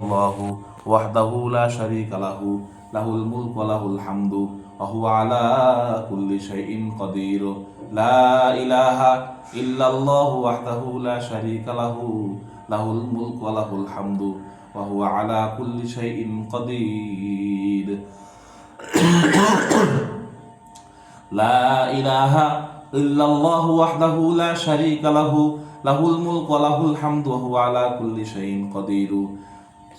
আল্লাহু ওয়াহদাহু লা শারীকা লাহু, লাহুল মুলক ওয়া লাহুল হামদু, ওয়া হুয়া আলা কুল্লি শাইইন কাদির। লা ইলাহা ইল্লাল্লাহু ওয়াহদাহু লা শারীকা লাহু, লাহুল মুলক ওয়া লাহুল হামদু, ওয়া হুয়া আলা কুল্লি শাইইন কাদির। লা ইলাহা ইল্লাল্লাহু ওয়াহদাহু লা শারীকা লাহু, লাহুল মুলক ওয়া লাহুল হামদু, ওয়া হুয়া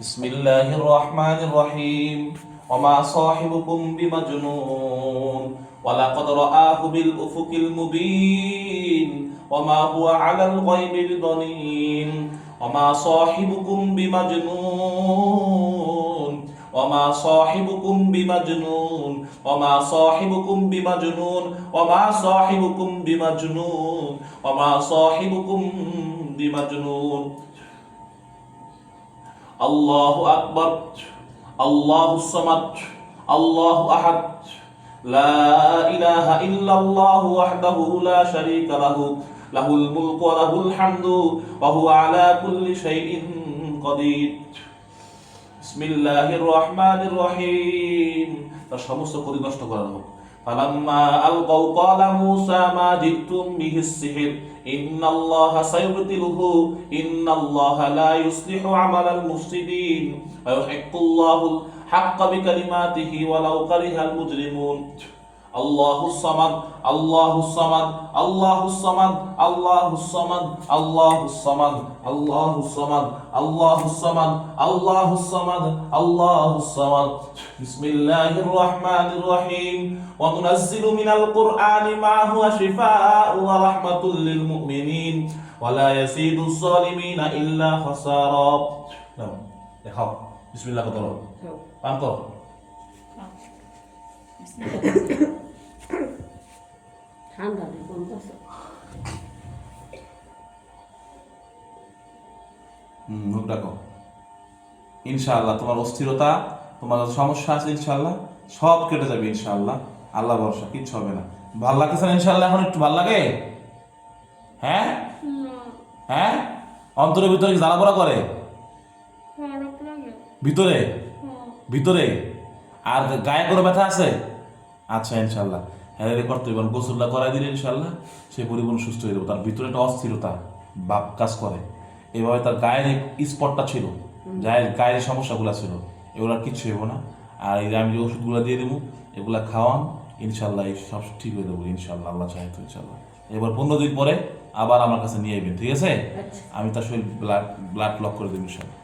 بسم الله الرحمن الرحيم وما صاحبكم بمجنون ولقد رآه بالأفق المبين وما هو على الغيب الضنين وما صاحبكم بمجنون وما صاحبكم بمجنون وما صاحبكم بمجنون وما صاحبكم بمجنون, وما صاحبكم بمجنون. আল্লাহ আকবর আল্লাহ সমাদ আল্লাহ আহাদ। সমস্ত পরিনষ্ট করা হোক। فلما ألقوا قال موسى ما جئتم به السحر. إن الله سيبطله. إن الله لا يصلح عمل المفسدين. ويحق الله الحق بكلماته ولو كره المجرمون. الله الصمد الله الصمد الله الصمد الله الصمد الله الصمد الله الصمد الله الصمد الله الصمد الله الصمد بسم الله الرحمن الرحيم وننزل من القرآن ما هو شفاء ورحمة للمؤمنين ولا يزيد الظالمين إلا خسارا نعم يا بسم الله الرحمن الرحيم بسم الله ঠান্ডা নেই কমতেছে হুম মুখ ডাকো। ইনশাআল্লাহ তোমার অস্থিরতা তোমার সমস্যা আছে ইনশাআল্লাহ সব কেটে যাবে ইনশাআল্লাহ। আল্লাহ ভরসা কিচ্ছু হবে না। ভালো লাগতেছে না ইনশাআল্লাহ এখন একটু ভালো লাগে? হ্যাঁ? হ্যাঁ? অন্তরের ভিতরে জ্বালা পোড়া করে? ভিতরে? ভিতরে? আর গায়ে করে ব্যথা আছে? আচ্ছা ইনশাল্লাহ হ্যাঁ রে করতে হবে গোসল্লা করাই দিলে ইনশাল্লাহ সে পরিপূর্ণ সুস্থ হয়ে যাবে। তার ভিতরে একটা অস্থিরতা বাপ কাজ করে। এভাবে তার গায়ের স্পটটা ছিল গায়ের গায়ের সমস্যাগুলো ছিল এগুলো আর কিচ্ছু হইব না। আর এই যে আমি যে ওষুধগুলো দিয়ে দেবো এগুলা খাওয়ান ইনশাল্লাহ এই সব ঠিক হয়ে যাব ইনশাল্লাহ আল্লাহ চাহে তো ইনশাল্লাহ এবার পনেরো দিন পরে আবার আমার কাছে নিয়ে আসবেন ঠিক আছে? আচ্ছা। আমি তার শরীর ব্লাড ব্লাড লক করে দেবো ইনশাল্লাহ